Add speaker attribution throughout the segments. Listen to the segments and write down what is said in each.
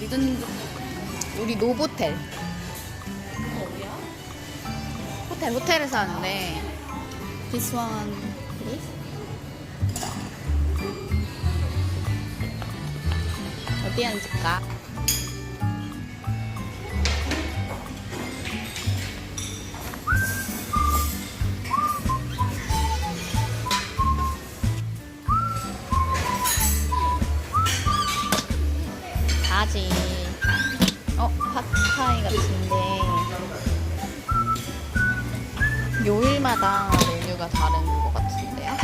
Speaker 1: 리조님 우리 노보텔 호텔 호텔에서 하는데 This one please 어디 앉을까? 마다 메뉴가 다른 것 같은데요?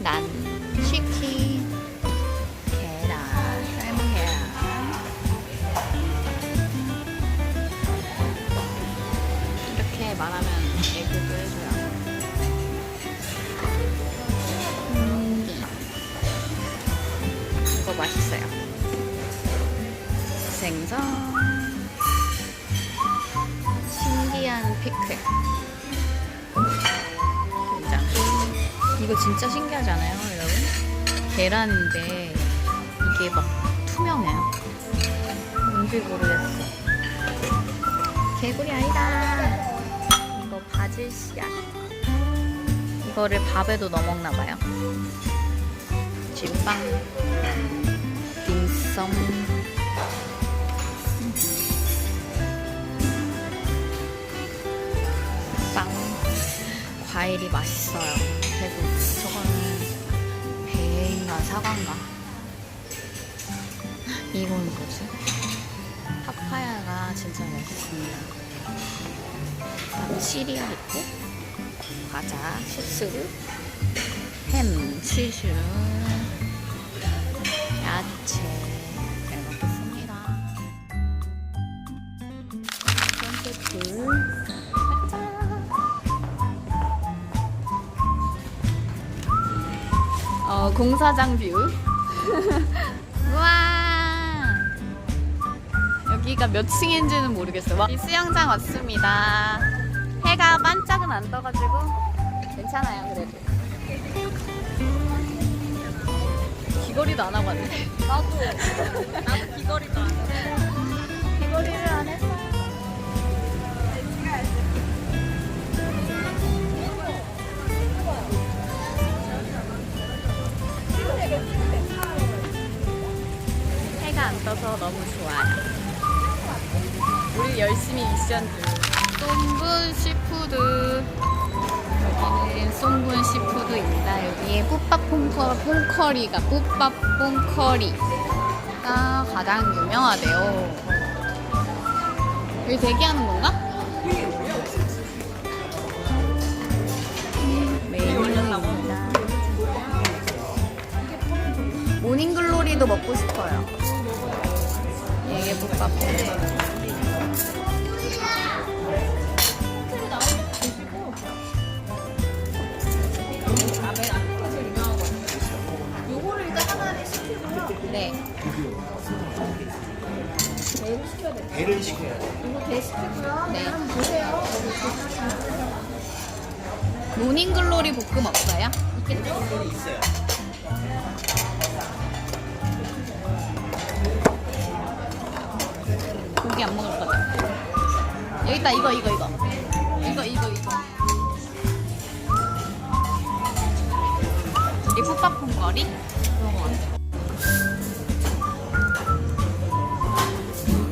Speaker 1: 난, 치킨, 계란, 삶은 계란. 이렇게 말하면 애교도 해줘요. 음, 이거 맛있어요. 생선 신기한 피클 이거 진짜 신기하지 않아요 여러분? 계란인데 이게 막 투명해요. 뭔지 모르겠어. 개구리 아니다. 이거 바질 씨앗 이거를 밥에도 넣어 먹나 봐요. 찐빵 딤섬 빵. 과일이 맛있어요. 대구 저거는 배인가 사과인가? 이건 뭐지? 파파야가 진짜 맛있습니다. 그다음에 시리얼 있고 과자, 식스루, 햄, 치즈, 야채 공사장 뷰. 우와. 여기가 몇 층인지는 모르겠어요. 이 수영장 왔습니다. 해가 반짝은 안 떠가지고 괜찮아요, 그래도. 귀걸이도 안 하고 왔네.
Speaker 2: 나도 나도 귀걸이도 안 해.
Speaker 1: 귀 너무 좋아요. 우리 열심히 미션 중. 쏨분 시푸드. 여기는 쏨분 시푸드입니다. 여기에 뿌밥 퐁커, 퐁커리가 뿌밥 퐁커리가 가장 유명하대요. 여기 대기하는 건가? 모닝글로리도 먹고 싶어요.
Speaker 2: 시키고요.
Speaker 1: 네.
Speaker 2: 매일 시켜야 돼.
Speaker 3: 배를 시켜야 돼.
Speaker 2: 이거 대 시키고요.
Speaker 1: 네.
Speaker 2: 한번 보세요.
Speaker 1: 모닝글로리 볶음 없어요? 있겠죠?
Speaker 3: 있어요.
Speaker 1: 고기 안 먹을 거죠? 여기 있다 이거 이거 이거 이거 이거 이거 이게 푸파퐁거리? 그런 거 같아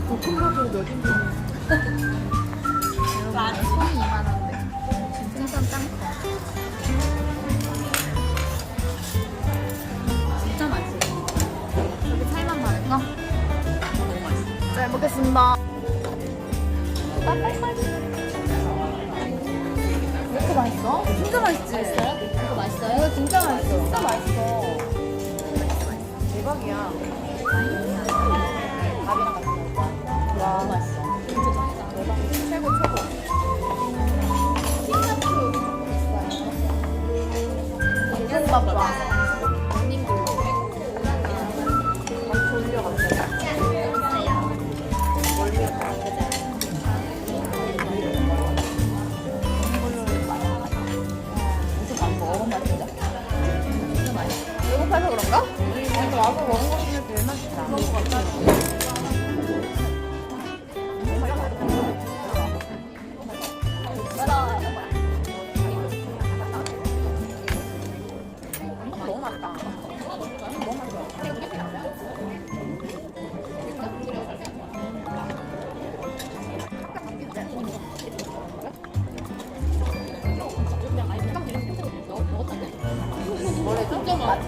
Speaker 2: 볶음밥으로 몇 인분?
Speaker 1: 여러분 손이 이만
Speaker 2: 왜 이렇게 맛있어? 진짜 맛있지? 맛있어요?
Speaker 1: 이거 맛있어요?
Speaker 2: 이거 진짜 맛있어. 진짜 맛있어. 대박이야. 밥이랑 같이 거야. 와, 맛있어. 진짜 짱이다. 대박. 최고, 최고. 여기 조금 있어요. 볶음밥과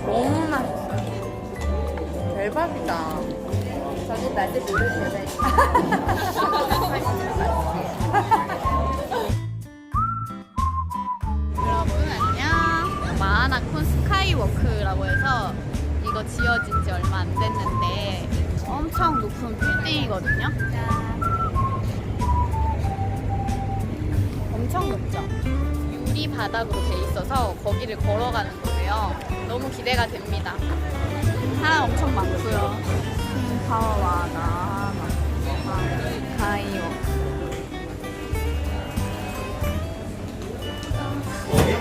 Speaker 2: 너무 맛있어. 대박이다. 저는 맛을 모르겠어요.
Speaker 1: 여러분 안녕. 마하나콘 스카이워크라고 해서 이거 지어진 지 얼마 안 됐는데 엄청 높은 빌딩이거든요. 엄청 높죠? 유리 바닥으로 돼 있어서 거기를 걸어가는 거예요. 너무 기대가 됩니다. 사람 엄청 많고요. 파워와 나하나 스카이워크.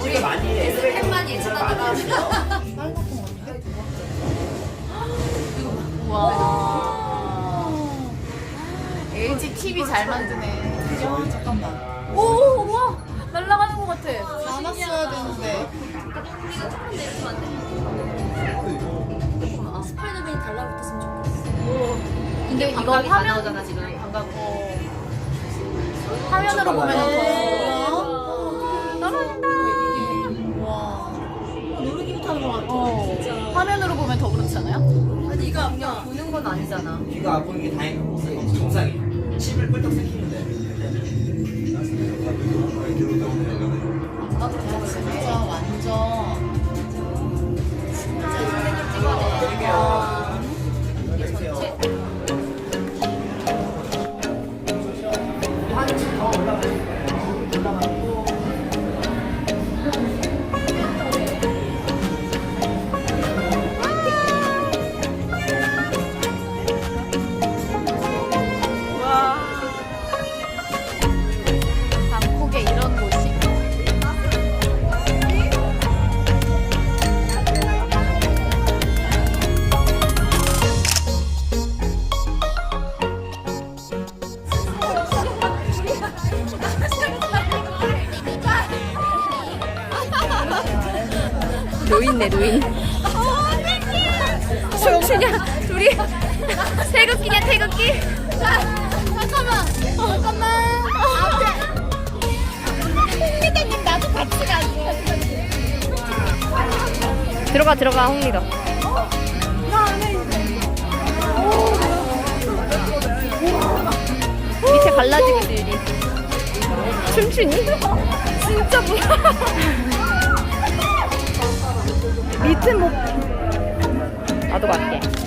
Speaker 3: 우리가 많이 해.
Speaker 2: 햇만 예측하다가
Speaker 1: 와. LG TV 잘 만드네.
Speaker 2: 야 잠깐만.
Speaker 1: 오, 와, 날아가는 것 같아.
Speaker 2: 안았어야 되는데. 스파이더맨이 달라붙었으면 좋겠어.
Speaker 1: 근데 이거 화면
Speaker 2: 나오잖아 지금. 감각.
Speaker 1: 화면으로 보면
Speaker 2: 네.
Speaker 1: 더 떨어진다.
Speaker 2: 와. 놀이기구 타는 것 같아.
Speaker 1: 어. 화면으로 보면 더 그렇지 않아요?
Speaker 2: 아니 이거 그냥 보는 건 아니잖아.
Speaker 3: 귀가 아픈 게 다행이고 정상이야. 침을 꿀떡 삼키는 데.
Speaker 2: 진짜 완전.
Speaker 1: 노인네 노인. 춤추냐 둘이 태극기냐 태극기. 잠깐만 잠깐만. 홍리더님 나도 같이 가줘. 들어가 들어가 홍리더. 밑에 갈라지기들이 춤추니? 진짜 뭐야? 밑에 뭐 나도 갈게.